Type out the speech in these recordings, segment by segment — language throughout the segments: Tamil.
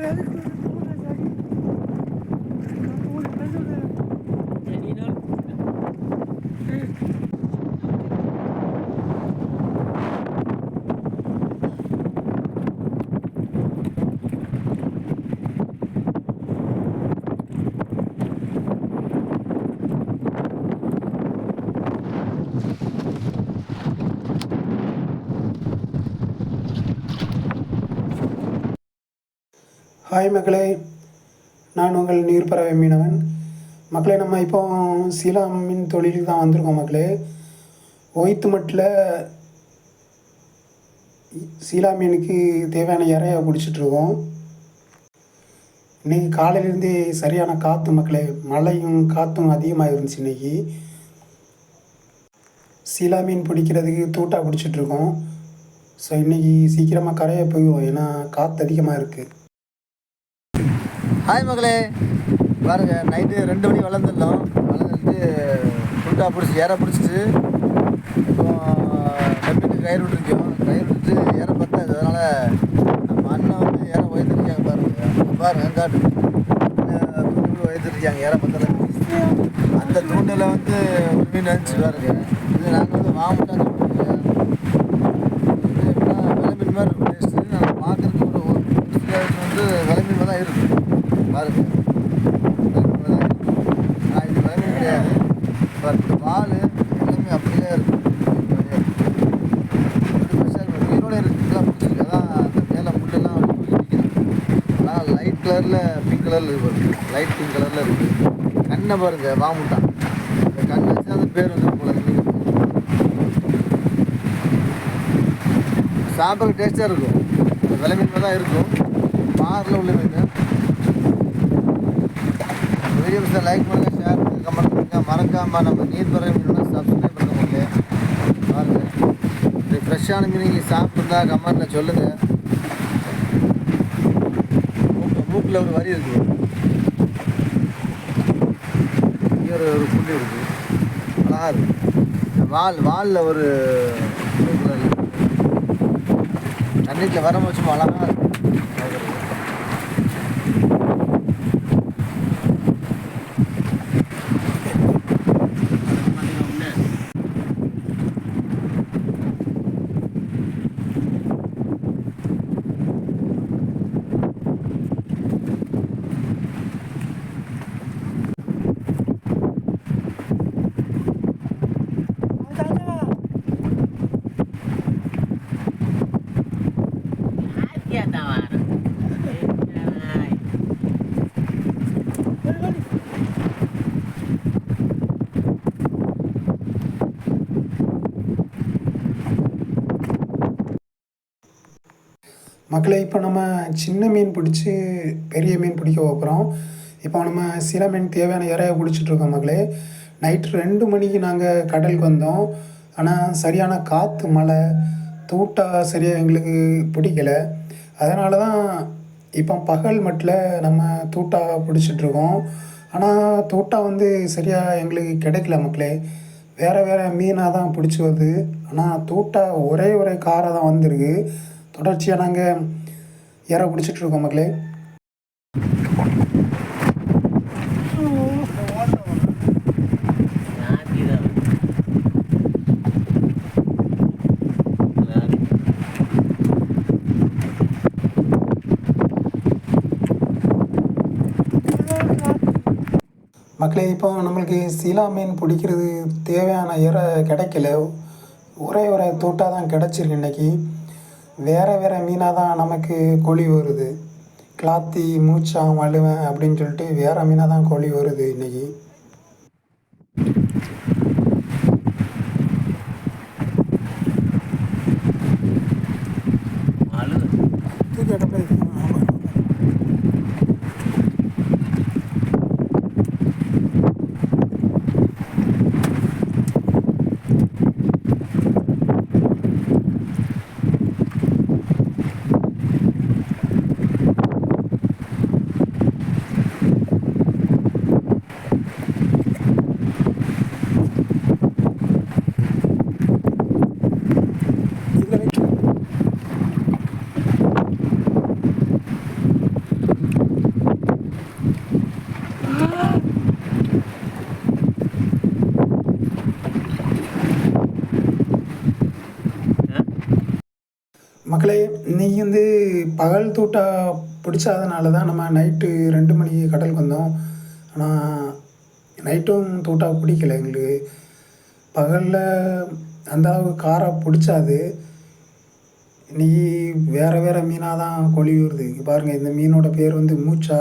Merry Christmas. ஹாய் மக்களே நான் உங்கள் நீர்ப்பறவை மீனவன். மக்களே நம்ம இப்போ சீலா மீன் தொழிலுக்கு தான் வந்திருக்கோம் மக்களே ஒய்த்து மட்டில் சீலா மீனுக்கு தேவையான இறைய பிடிச்சிட்ருக்கோம் இன்றைக்கி காலையிலேருந்தே சரியான காற்று மக்களே மழையும் காற்றும் அதிகமாக இருந்துச்சு இன்றைக்கி சீலா மீன் பிடிக்கிறதுக்கு தூட்டாக பிடிச்சிட்ருக்கோம் ஸோ இன்றைக்கி சீக்கிரமாக கரையை போயிடுவோம். ஏன்னா காற்று அதிகமாக இருக்குது ஹாய் மகளே. பாருங்க நைட்டு ரெண்டு மணி வளர்ந்துருந்தோம் வளர்ந்துட்டு புல்டா பிடிச்சி ஏற பிடிச்சிட்டு இப்போ கம்பிட்டு கயிறு விட்டுருக்கோம். கயிறு விட்டுட்டு ஏற பார்த்தா அதனால் நம்ம அண்ணன் வந்து ஏற உயர்த்திருக்காங்க பாருங்க. பாருங்கள் பாருங்க காட்டு. தூண்டில் உயர்த்திருக்காங்க ஏற பத்தல அந்த தூண்டில் வந்து ஒரு மீன் நினச்சி பாருங்க. இது நாங்கள் வந்து வாங்கிட்டோம் விலை மீன் மாதிரி இருக்கும் டேஸ்ட்டு நாங்கள் பார்க்குறதுக்கு ஒரு வந்து விளம்பின் தான் இருக்குது பாருங்க. ஆனால் இது விலை கிடையாது. பாருங்க பால் எல்லாமே அப்படியே இருக்கும். உயிரோட இருக்குலாம் பிடிச்சிருக்கு அதான் அந்த மேலே முள்ளெல்லாம் ஆனால் லைட் கலரில் பிங்க் கலரில் இருக்கு லைட் பிங்க் கலரில் இருக்குது கண்ணை பாருங்க வாமுட்டான் இந்த கண்ணை வச்சு அந்த பேர் வந்து போல மீன் டேஸ்ட்டாக இருக்கும். இந்த விலை மீன் தான் இருக்கும். பாரில் உள்ள மீன் வீடியோ லைக் பண்ணுங்கள் ஷேர் பண்ணுங்கள் கமெண்ட் பண்ணுங்கள் மறக்காமல் நம்ம நீர் பறவை சப்ஸ்கிரைப் பண்ண முடியல பாருங்கள் இப்படி ஃப்ரெஷ்ஷான மீன் நீங்கள் சாப்பிட்ருந்தா கமெண்ட்டில் சொல்லுங்கள் மூக்கு மூக்கில் ஒரு வரி இருக்குது இங்கே ஒரு ஒரு புள்ளி இருக்குது அழகாக இருக்குது இந்த வால் வாலில் ஒரு தண்ணிக்குள்ள வர வச்சுமா அழகா இருக்கும் மக்களே இப்போ நம்ம சின்ன மீன் பிடிச்சி பெரிய மீன் பிடிக்க போகிறோம் இப்போ நம்ம சில மீன் தேவையான இறைய பிடிச்சிட்ருக்கோம் மக்களே நைட்டு ரெண்டு மணிக்கு நாங்கள் கடலுக்கு வந்தோம். ஆனால் சரியான காற்று மழை தூட்டா சரியாக எங்களுக்கு பிடிக்கல. அதனால தான் இப்போ பகல் மட்டில் நம்ம தூட்டா பிடிச்சிட்ருக்கோம் ஆனால் தூட்டா வந்து சரியாக எங்களுக்கு கிடைக்கல மக்களே. வேறு வேறு மீனாக தான் பிடிச்சி வருது. ஆனால் தூட்டா ஒரே ஒரே காராக தான் வந்திருக்கு. தொடர்ச்சியாக நாங்கள் இற பிடிச்சிட்ருக்கோம் மக்களே. மக்களே இப்போ நம்மளுக்கு சீலா மீன் பிடிக்கிறது தேவையான இறை கிடைக்கல. ஒரே ஒரு தூட்டாக தான் கிடச்சிருக்கு இன்னைக்கு. வேறு வேறு மீனாக தான் நமக்கு கொழி வருது. கிளாத்தி மூச்சான் வலுவன் அப்படின்னு சொல்லிட்டு வேறு மீனாக தான் கொழி வருது இன்னைக்கு. Malu. மக்களே இன்னைக்கு வந்து பகல் தூட்டா பிடிச்சாதனால தான் நம்ம நைட்டு ரெண்டு மணிக்கு கடலுக்கு வந்தோம். ஆனால் நைட்டும் தூட்டா பிடிக்கல எங்களுக்கு. பகலில் அந்த அளவுக்கு காராக பிடிச்சாது. இன்றைக்கி வேறு வேறு மீனாக தான் கொழி வருது பாருங்கள் இந்த மீனோட பேர் வந்து மூச்சா.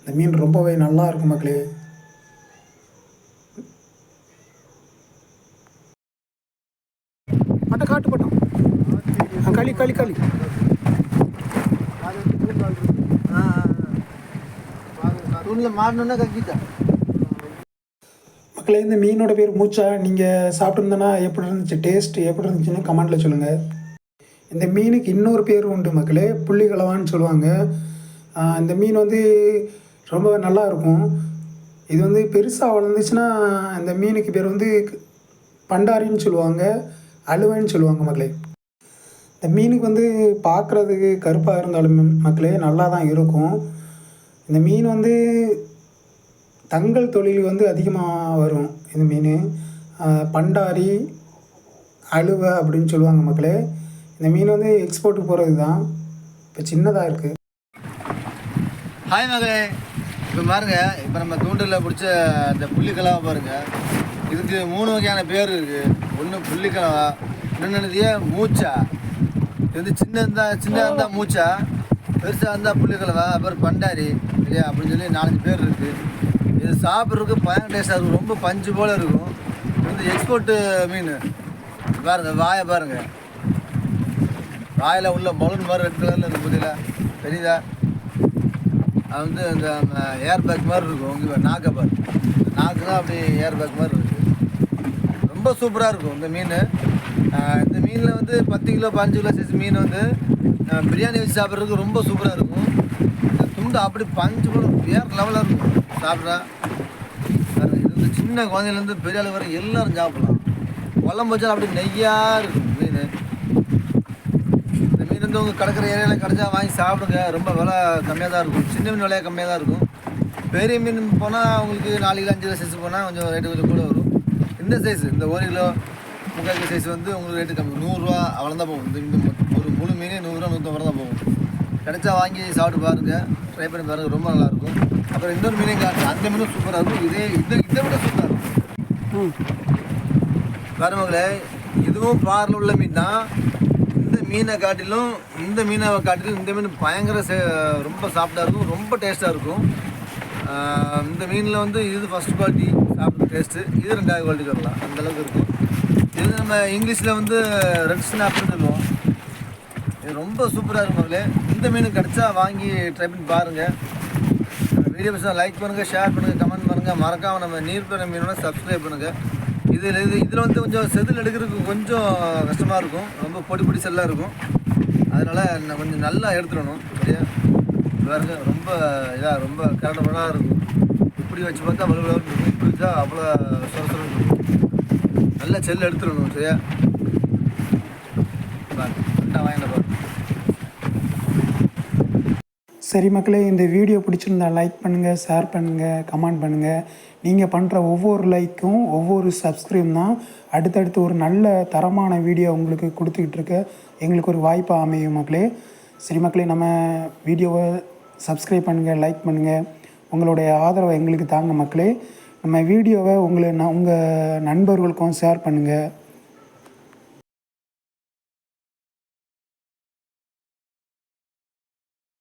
இந்த மீன் ரொம்பவே நல்லா இருக்கும் மக்களே. பட்டம் காட்டுப்பட்டோம். களி களி களி. கக்கிட்டா. மக்களே இந்த மீனோட பேர் மூச்சா? நீங்கள் சாப்பிட்ருந்தனா எப்படி இருந்துச்சு? டேஸ்ட் எப்படி இருந்துச்சுன்னு கமெண்ட்டில் சொல்லுங்கள் இந்த மீனுக்கு இன்னொரு பேர் உண்டு மக்களே புள்ளிகலவான்னு சொல்லுவாங்க. இந்த மீன் வந்து ரொம்ப நல்லா இருக்கும். இது வந்து பெருசாக வளர்ந்துச்சுன்னா இந்த மீனுக்கு பேர் வந்து பண்டாரின்னு சொல்லுவாங்க அழுவைன்னு சொல்லுவாங்க மக்களே. இந்த மீனுக்கு வந்து பார்க்குறதுக்கு கருப்பாக இருந்தாலும் மக்களே நல்லா தான் இருக்கும். இந்த மீன் வந்து தங்கள் தொழில் வந்து அதிகமாக வரும். இந்த மீன் பண்டாரி அழுவை அப்படின்னு சொல்லுவாங்க மக்களே. இந்த மீன் வந்து எக்ஸ்போர்ட்டுக்கு போகிறது தான் இப்போ சின்னதாக இருக்குது ஹாய் மகளே இப்போ பாருங்க இப்போ நம்ம தூண்டில் பிடிச்ச இந்த புள்ளிக்கலாவை பாருங்கள் இதுக்கு மூணு வகையான பேர் இருக்குது ஒன்று புள்ளிக்கலவா இன்னொன்று மூச்சா? இது வந்து சின்ன இருந்தால் சின்ன இருந்தால் மூச்சா? பெருசாக இருந்தால் புள்ளிக்கலவா அப்புறம் பண்டாரி சரியா அப்படின்னு சொல்லி நாலஞ்சு பேர் இருக்குது இது சாப்பிட்றதுக்கு பயங்கர டேஸ்ட்டாக இருக்கும். ரொம்ப பஞ்சு போல் இருக்கும். இது வந்து எக்ஸ்போர்ட்டு மீன். பாருங்க வாயை பாருங்க. வாயில் உள்ள பலூன் மாதிரி ரெட் கலரில் இருக்கு புரியல தெரியுதா? அது வந்து இந்த ஏர் பேக் மாதிரி இருக்கும். உங்க நாக்கை பாரு. நாக்கு தான் அப்படி ஏர் பேக் மாதிரி இருக்குது ரொம்ப சூப்பராக இருக்கும் இந்த மீன். இந்த மீனில் வந்து பத்து கிலோ பதினஞ்சு கிலோ சைஸ் மீன் வந்து பிரியாணி வச்சு சாப்பிட்றதுக்கு ரொம்ப சூப்பராக இருக்கும். இந்த துண்டு அப்படி பஞ்சு கூட வேறு லெவலாக இருக்கும். சாப்பிட்றா. இது வந்து சின்ன குழந்தையிலேருந்து பெரிய அளவு வரை எல்லோரும் சாப்பிட்லாம். குழம்பு வச்சாலும் அப்படி நெய்யாக இருக்கும் மீன். இந்த மீன் வந்து உங்கள் கடற்கரை ஏரியாவில் கிடச்சா வாங்கி சாப்பிடுங்க. ரொம்ப விலை கம்மியாக தான் இருக்கும். சின்ன மீன் விலையாக கம்மியாக தான் இருக்கும். பெரிய மீன் போனால் உங்களுக்கு நாலு கிலோ அஞ்சு கிலோ சைஸ் போனால் கொஞ்சம் ரேட்டு கொஞ்சம் கூட வரும். இந்த சைஸ் இந்த ஒரு கிலோ முக்கால் கிலோ சைஸ் வந்து உங்களுக்கு ரேட்டு கம்மி. நூறுரூவா அவ்வளோ தான் போகும். இந்த ஒரு முழு மீன் நூறுரூவா நூற்றம்பது தான் போகும். கிடைச்சா வாங்கி சாப்பிட்டு பாருங்கள் ட்ரை பண்ணி பாருங்கள் ரொம்ப நல்லாயிருக்கும் அப்புறம் இன்னொரு மீனையும் காட்டு அந்த மீனும் சூப்பராக இருக்கும். இதே இந்த இதை விட சூப்பராக இருக்கும். மருமகளே இதுவும் பாரில் உள்ள மீன் தான். இந்த மீனை காட்டிலும் இந்த மீனை காட்டிலும் இந்த மீன் பயங்கர சே- ரொம்ப சாஃப்டாக இருக்கும். ரொம்ப டேஸ்ட்டாக இருக்கும். இந்த மீனில் வந்து இது ஃபஸ்ட் குவாலிட்டி சாப்பிட்ற டேஸ்ட்டு இது ரெண்டாவது குவாலிட்டி வரலாம். அந்த அளவுக்கு இருக்கும். இது நம்ம இங்கிலீஷில் வந்து ரெட் ஸ்னாப்னு சொல்லுவோம். இது ரொம்ப சூப்பராக இருக்கும் மகளே. இந்த மீன் கிடச்சா வாங்கி ட்ரை பண்ணி பாருங்கள் வீடியோ பிடிச்சா லைக் பண்ணுங்கள் ஷேர் பண்ணுங்கள் கமெண்ட் பண்ணுங்கள் மறக்காமல் நம்ம நீர்ப்பன மீனோட சப்ஸ்கிரைப் பண்ணுங்கள் இதில் இது இதில் வந்து கொஞ்சம் செதில் எடுக்கிறதுக்கு கொஞ்சம் கஷ்டமாக இருக்கும். ரொம்ப பொடி பொடி செல்லாக இருக்கும். அதனால் நான் கொஞ்சம் நல்லா எடுத்துடணும். அப்படியே பாருங்க ரொம்ப இதாக ரொம்ப கரடபடாக இருக்கும். இப்படி வச்சு பார்த்தா அவ்வளோ இருக்கும். இப்படி வச்சா அவ்வளோ சொர இருக்கும். நல்லா செல் எடுத்துடணும் சரியா? சரி மக்களே இந்த வீடியோ பிடிச்சிருந்தா லைக் பண்ணுங்கள் ஷேர் பண்ணுங்கள் கமெண்ட் பண்ணுங்கள் நீங்கள் பண்ணுற ஒவ்வொரு லைக்கும் ஒவ்வொரு சப்ஸ்கிரைப் தான் அடுத்தடுத்து ஒரு நல்ல தரமான வீடியோ உங்களுக்கு கொடுத்துக்கிட்டு இருக்க. எங்களுக்கு ஒரு வாய்ப்பு அமையும் மக்களே. சரி மக்களே நம்ம வீடியோவை சப்ஸ்கிரைப் பண்ணுங்கள் லைக் பண்ணுங்கள் உங்களுடைய ஆதரவை எங்களுக்கு தாங்க மக்களே. நம்ம வீடியோவை உங்களை நான் உங்கள் நண்பர்களுக்கும் ஷேர் பண்ணுங்கள்